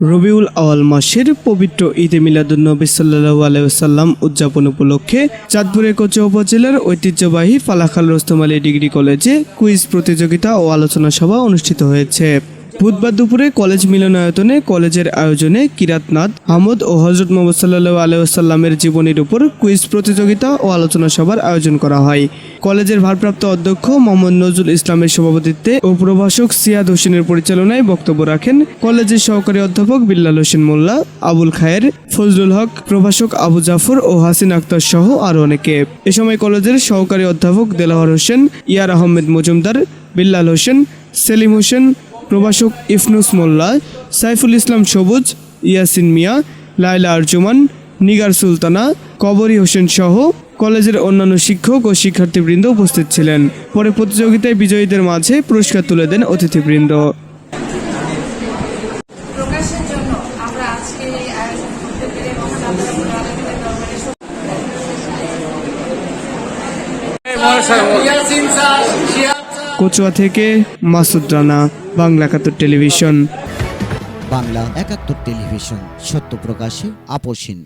রবিউল আওয়াল মাসের পবিত্র ঈদে মিলাদুন্নবী সাল্লু আলাইসাল্লাম উদযাপন উপলক্ষে চাঁদপুরের কোচা উপজেলার ঐতিহ্যবাহী ফালাখাল রোস্তম আলী ডিগ্রি কলেজে কুইজ প্রতিযোগিতা ও আলোচনা সভা অনুষ্ঠিত হয়েছে। বুধবার দুপুরে কলেজ মিলনায়তনে কলেজের আয়োজনে কিরাতনাথ আহমদ ও হজরত মোহাম্মদ সাল্লাহ আলাইসাল্লামের জীবনীর উপর কুইজ প্রতিযোগিতা ও আলোচনা সভার আয়োজন করা হয়। কলেজের ভারপ্রাপ্ত অধ্যক্ষ মোহাম্মদ নজরুল ইসলামের সভাপতিত্বে ও প্রভাষক সিয়াদ হোসেনের পরিচালনায় বক্তব্য রাখেন কলেজের সহকারী অধ্যাপক বিল্লাল হোসেন মোল্লা, আবুল খায়ের, ফজলুল হক, প্রভাষক আবু জাফর ও হাসিন আক্তার সহ আরও অনেকে। এ সময় কলেজের সহকারী অধ্যাপক দেলাওয়ার হোসেন, ইয়ার আহমেদ মজুমদার, বিল্লাল হোসেন, সেলিম হোসেন প্রভাষক ইফনুস মোল্লা সাইফুল ইসলাম সবুজ ইয়াসিন মিয়া লায়লা আরজুমান নিগার সুলতানা কবরী হোসেন সহ কলেজের অন্যান্য শিক্ষক ও শিক্ষার্থীবৃন্দ উপস্থিত ছিলেন। পরে প্রতিযোগিতায় বিজয়ীদের মাঝে পুরস্কার তুলে দেন অতিথিবৃন্দ। কচুয়া থেকে মাসুদ রানা বাংলা একাত্তর টেলিভিশন। বাংলা একাত্তর টেলিভিশন সত্য প্রকাশে আপোষহীন